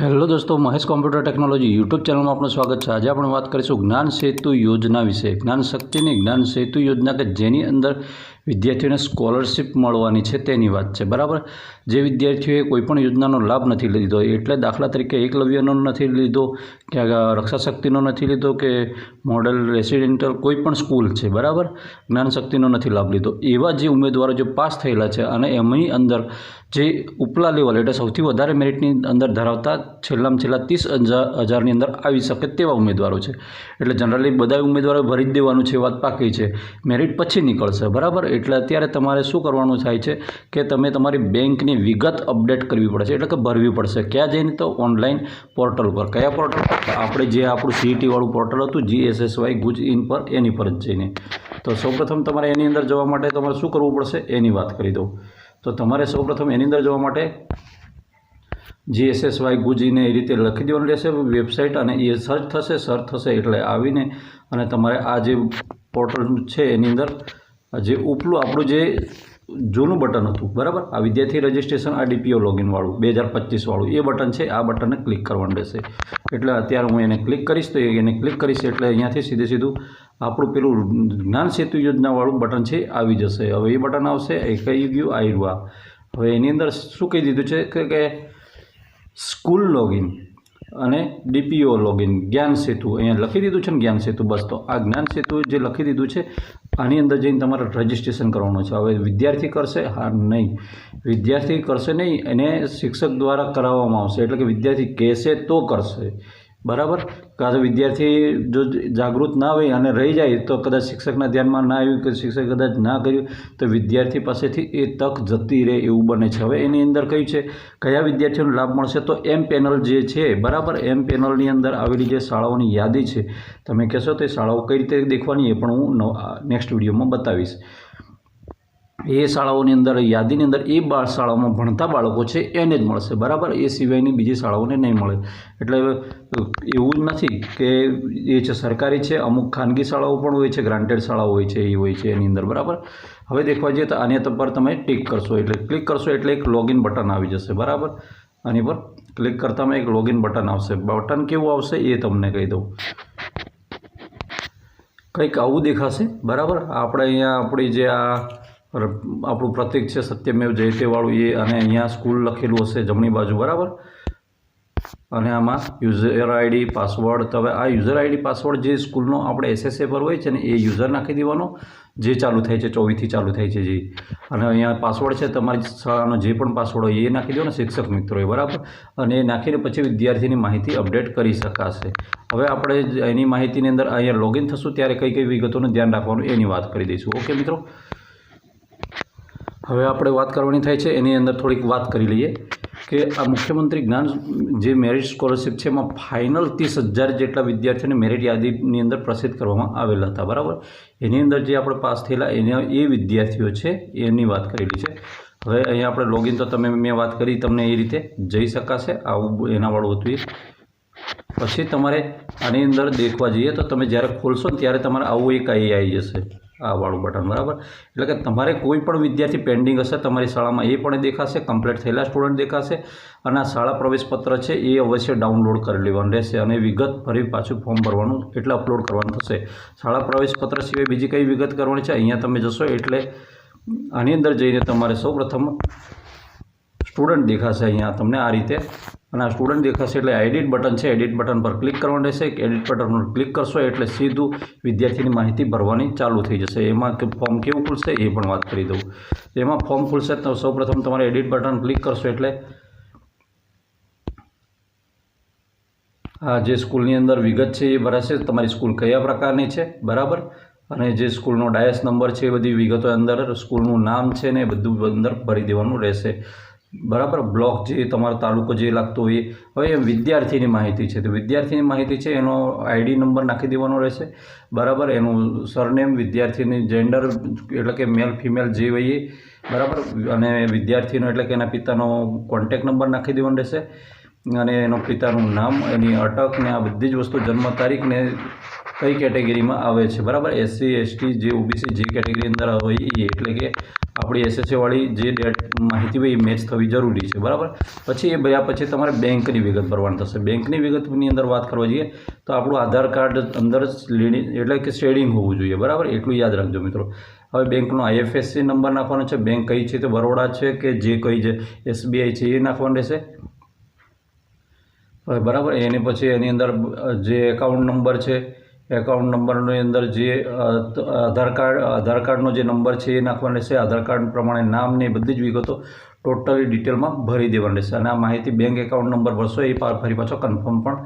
Hello દોસ્તો, Mahesh computer technology YouTube ચેનલમાં આપનું સ્વાગત છે. આજે આપણે વાત કરીશું જ્ઞાન સેતુ યોજના વિશે. જ્ઞાન શક્તિની જ્ઞાન સેતુ યોજના કે જેની અંદર વિદ્યાર્થીઓને સ્કોલરશિપ મળવાની છે તેની વાત છે. બરાબર? જે વિદ્યાર્થીઓએ કોઈપણ યોજનાનો લાભ નથી લીધો, એટલે દાખલા તરીકે એકલવ્યનો નથી લીધો, કે રક્ષા શક્તિનો નથી લીધો, કે મોડલ રેસિડેન્ટલ કોઈ પણ સ્કૂલ છે. બરાબર? જ્ઞાન શક્તિનો નથી લાભ લીધો. એવા જે ઉમેદવારો જે પાસ થયેલા છે અને એમની અંદર જે ઉપલા લેવલ એટલે સૌથી વધારે મેરિટની અંદર ધરાવતા છેલ્લામાં છેલ્લા ત્રીસ હજાર હજારની અંદર આવી શકે તેવા ઉમેદવારો છે. એટલે જનરલી બધા ઉમેદવારો ભરી જ દેવાનું છે વાત પાકી છે. મેરિટ પછી નીકળશે. બરાબર? એટલે અત્યારે તમારે શું કરવાનું થાય છે કે તમે તમારી બેંકની વિગત અપડેટ કરવી પડશે એટલે કે ભરવી પડશે. ક્યાં જઈને તો ઓનલાઈન પોર્ટલ પર. કયા પોર્ટલ પર? આપણે જે આપણું સીઈટીવાળું પોર્ટલ હતું જીએસએસવાય ગુજ ઇન પર, એની પર જ જઈને. તો સૌપ્રથમ તમારે એની અંદર જવા માટે તમારે શું કરવું પડશે? એની વાત કરી દઉં. તો તમારે સૌપ્રથમ એની અંદર જવા માટે જીએસએસવાય ગુજીને એ રીતે લખી દેવાનું રહેશે, વેબસાઇટ અને એ સર્ચ થશે સર્ચ થશે એટલે આવીને અને તમારે આ જે પોર્ટલ છે એની અંદર, જે ઉપલું આપણું જે જૂનું બટન હતું, બરાબર? આ વિદ્યાર્થી રજિસ્ટ્રેશન આ ડીપીઓ લોગિનવાળું બે હજાર પચીસવાળું એ બટન છે, આ બટનને ક્લિક કરવાનું રહેશે. એટલે અત્યારે હું એને ક્લિક કરીશ, તો એને ક્લિક કરીશ એટલે અહીંયાથી સીધે સીધું આપણું પેલું જ્ઞાન સેતુ યોજનાવાળું બટન છે, આવી જશે. હવે એ બટન આવશે, એ કહી ગયું? આવ્યું આ હવે એની અંદર શું કહી દીધું છે? કે કે સ્કૂલ લોગિન અને ડીપીઓ લોગિન. જ્ઞાન સેતુ. અહીંયા લખી દીધું છે ને જ્ઞાન સેતુ. બસ તો આ જ્ઞાન સેતુ જે લખી દીધું છે, આની અંદર જઈને તમારે રજિસ્ટ્રેશન કરવાનું છે. હવે વિદ્યાર્થી કરશે? હા, નહીં. વિદ્યાર્થી કરશે નહીં, એને શિક્ષક દ્વારા કરાવવામાં આવશે. એટલે કે વિદ્યાર્થી કહેશે તો કરશે. બરાબર? કાં તો વિદ્યાર્થી જો જાગૃત ના હોય અને રહી જાય, તો કદાચ શિક્ષકના ધ્યાનમાં ના આવ્યું કે શિક્ષક કદાચ ના કર્યું, તો વિદ્યાર્થી પાસેથી એ તક જતી રહે એવું બને છે. હવે એની અંદર કયું છે, કયા વિદ્યાર્થીઓને લાભ મળશે? તો એમ પેનલ જે છે, બરાબર? એમ પેનલની અંદર આવેલી જે શાળાઓની યાદી છે, તમે કહેશો તો એ શાળાઓ કઈ રીતે દેખવાની એ પણ હું નેક્સ્ટ વિડીયોમાં બતાવીશ. એ શાળાઓની અંદર, યાદીની અંદર એ બાળ શાળાઓમાં ભણતા બાળકો છે એને જ મળશે. બરાબર? એ સિવાયની બીજી શાળાઓને નહીં મળે. એટલે એવું જ નથી કે એ છે સરકારી છે, અમુક ખાનગી શાળાઓ પણ હોય છે, ગ્રાન્ટેડ શાળાઓ હોય છે એ હોય છે એની અંદર. બરાબર? હવે દેખવા જઈએ તો આની પર તમે ટિક કરશો. એટલે ક્લિક કરશો એટલે એક લોગિન બટન આવી જશે. બરાબર? આની પર ક્લિક કરતામાં એક લોગિન બટન આવશે. બટન કેવું આવશે એ તમને કહી દઉં. કંઈક આવું દેખાશે. બરાબર? આપણે અહીંયા આપણી જે આ આપણું પ્રતિક છે સત્યમેવ જયતેવાળું એ અને અહીંયા સ્કૂલ લખેલું હશે જમણી બાજુ, બરાબર? અને આમાં યુઝર આઈડી પાસવર્ડ તો હવે આ યુઝર આઈડી પાસવર્ડ જે સ્કૂલનો આપણે એસએસએ પર હોય છે ને એ યુઝર નાખી દેવાનો, જે ચાલુ થાય છે ચોવીસથી ચાલુ થાય છે જે. અને અહીંયા પાસવર્ડ છે, તમારી શાળાનો જે પણ પાસવર્ડ હોય એ નાખી દેવાનો શિક્ષક મિત્રોએ, બરાબર? અને એ નાખીને પછી વિદ્યાર્થીની માહિતી અપડેટ કરી શકાશે. હવે આપણે એની માહિતીની અંદર અહીંયા લોગિન થશું, ત્યારે કઈ કઈ વિગતોનું ધ્યાન રાખવાનું એની વાત કરી દઈશું. ઓકે મિત્રો? હવે આપણે વાત કરવાની થાય છે, એની અંદર થોડીક વાત કરી લઈએ કે આ મુખ્યમંત્રી જ્ઞાન જે મેરિટ સ્કોલરશિપ છે, એમાં ફાઇનલ ત્રીસ હજાર જેટલા વિદ્યાર્થીઓને મેરિટ યાદીની અંદર પ્રસિદ્ધ કરવામાં આવેલા હતા, બરાબર? એની અંદર જે આપણે પાસ થયેલા એના એ વિદ્યાર્થીઓ છે, એની વાત કરેલી છે. હવે અહીંયા આપણે લોગિન તો તમે, મેં વાત કરી, તમને એ રીતે જઈ શકાશે, આવું એનાવાળું હતું એ. પછી તમારે આની અંદર દેખવા જઈએ, તો તમે જ્યારે ખોલશો ત્યારે તમારે આવું એક આઈ આવી જશે. આ વાળું બટન, બરાબર? એટલે કે તમારે કોઈ પણ વિદ્યાર્થી પેન્ડિંગ હશે, તમારી શાળામાં એ પણ દેખાશે કમ્પ્લીટ થયેલા સ્ટુડન્ટ દેખાશે, અને આ શાળા પ્રવેશપત્ર છે એ અવશ્ય ડાઉનલોડ કરી લેવાનું રહેશે, અને વિગત ફરી પાછું ફોર્મ ભરવાનું એટલે અપલોડ કરવાનું થશે. શાળા પ્રવેશપત્ર સિવાય બીજી કઈ વિગત કરવાની છે? અહીંયા તમે જશો, એટલે આની અંદર જઈને તમારે સૌપ્રથમ સ્ટુડન્ટ દેખાશે અહીંયા તમને આ રીતે. અને આ સ્ટુડન્ટ દેખાશે એટલે એડિટ બટન છે. એડિટ બટન પર ક્લિક કરવાનું રહેશે. એડિટ બટન પર ક્લિક કરશો એટલે સીધું વિદ્યાર્થીની માહિતી ભરવાની ચાલુ થઈ જશે. એમાં ફોર્મ કેવું ખુલશે એ પણ વાત કરી દઉં. એમાં ફોર્મ ખુલશે તો સૌપ્રથમ તમારે એડિટ બટન ક્લિક કરશો એટલે આ જે સ્કૂલની અંદર વિગત છે એ ભરાશે. તમારી સ્કૂલ કયા પ્રકારની છે? બરાબર? અને જે સ્કૂલનો ડાયસ નંબર છે એ બધી વિગતો અંદર સ્કૂલનું નામ છે ને એ બધું અંદર ભરી દેવાનું રહેશે. બરાબર? બ્લોક જે તમારો તાલુકો જે લાગતો હોય હવે એ વિદ્યાર્થીની માહિતી છે. તો વિદ્યાર્થીની માહિતી છે, એનો આઈડી નંબર નાખી દેવાનો રહેશે. બરાબર? એનું સરનેમ, વિદ્યાર્થીની જેન્ડર એટલે કે મેલ ફિમેલ જે હોય એ. બરાબર? અને વિદ્યાર્થીનો, એટલે કે એના પિતાનો કોન્ટેક નંબર નાખી દેવાનો રહેશે. અને એનો પિતાનું નામ, એની અટક ને આ બધી જ વસ્તુ જન્મ તારીખ ને કઈ કેટેગરીમાં આવે છે. બરાબર? એસસી, એસટી, જે, ઓબીસી જે કેટેગરી અંદર હોય એ. એટલે કે આપણી એસએસસીવાળી જે ડેટ માહિતી હોય એ મેચ થવી જરૂરી છે, બરાબર? પછી એ ભર્યા પછી તમારે બેંકની વિગત ભરવાની થશે. બેંકની વિગતની અંદર વાત કરવા જઈએ, તો આપણું આધાર કાર્ડ અંદર એટલે કે શેડિંગ હોવું જોઈએ, બરાબર? એટલું યાદ રાખજો મિત્રો. હવે બેંકનો આઈએફએસસી નંબર નાખવાનો છે. બેંક કઈ છે તે બરોડા છે કે જે કઈ છે? એસબીઆઈ છે, એ નાખવાનું રહેશે. બરાબર? એની પછી એની અંદર જે એકાઉન્ટ નંબર છે એકાઉન્ટ નંબરની અંદર જે આધાર કાર્ડ, આધાર કાર્ડનો જે નંબર છે એ નાખવાનો રહેશે. આધાર કાર્ડ પ્રમાણે નામ ને બધી જ વિગતો ટોટલી ડિટેલમાં ભરી દેવાની રહેશે. અને આ માહિતી બેંક એકાઉન્ટ નંબર ભરશો એ ફરી પાછો કન્ફર્મ પણ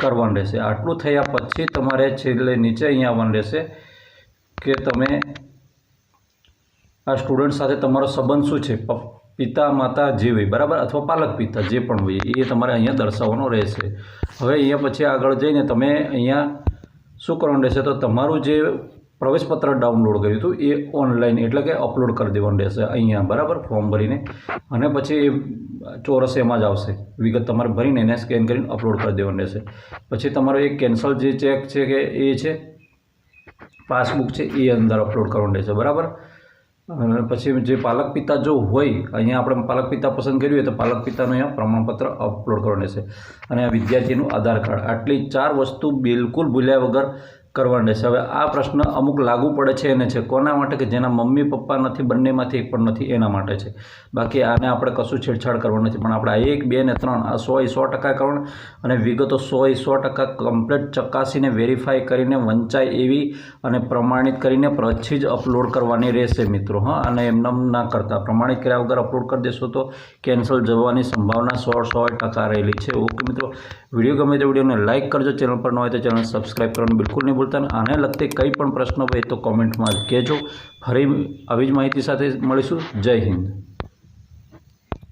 કરવાનું રહેશે. આટલું થયા પછી તમારે છેલ્લે નીચે અહીંયા આવવાનું રહેશે કે તમે આ સ્ટુડન્ટ સાથે તમારો સંબંધ શું છે? પિતા, માતા જે હોય, બરાબર? અથવા પાલક પિતા જે પણ હોય, એ તમારે અહીંયા દર્શાવવાનો રહેશે. હવે અહીંયા પછી આગળ જઈને તમે અહીંયા શું કરવાનું રહેશે? તો તમારું જે પ્રવેશપત્ર ડાઉનલોડ કર્યું હતું, એ ઓનલાઈન એટલે કે અપલોડ કરી દેવાનું રહેશે અહીંયા, બરાબર? ફોર્મ ભરીને. અને પછી એ ચોરસ એમાં જ આવશે. વિગત તમારે ભરીને એને સ્કેન કરીને અપલોડ કરી દેવાનું રહેશે. પછી તમારો એ કેન્સલ જે ચેક છે કે એ છે, પાસબુક છે, એ અંદર અપલોડ કરવાનું રહેશે, બરાબર? અને પછી જે પાલક પિતા જો હોય, અહીંયા આપણે પાલક પિતા પસંદ કર્યું હોય તો પાલક પિતાનું અહીંયા પ્રમાણપત્ર અપલોડ કરવાનું રહેશે. અને આ વિદ્યાર્થીનું આધાર કાર્ડ. આટલી ચાર વસ્તુ બિલકુલ ભૂલ્યા વગર કરવાની રહેશે. હવે આ પ્રશ્ન અમુક લાગુ પડે છે એને છે. કોના માટે? કે જેના મમ્મી, પપ્પા નથી, બંનેમાંથી એક પણ નથી, એના માટે છે. બાકી આને આપણે કશું છેડછાડ કરવાનું નથી. પણ આપણે આ એક, બે ને ત્રણ, આ સો એ સો ટકા કરવાનું અને વિગતો સો એ સો ટકા કમ્પ્લીટ ચકાસીને વેરીફાઈ કરીને વંચાય એવી અને પ્રમાણિત કરીને પછી જ અપલોડ કરવાની રહેશે મિત્રો, હા? અને એમને એમ ના કરતા. પ્રમાણિત કર્યા વગર અપલોડ કરી દેશો તો કેન્સલ જવાની સંભાવના સો સો ટકા રહેલી છે. ઓકે મિત્રો, વીડિયો ગમે તે વિડીયોને લાઇક કરજો. ચેનલ પર ન હોય તો ચેનલ સબસ્ક્રાઈબ કરવાનું બિલકુલ નહીં ભૂલતા આને લગતે કંઈ પણ પ્રશ્ન હોય તો કોમેન્ટમાં કહેજો. ફરી આવી જ માહિતી સાથે મળીશું. જય હિન્દ.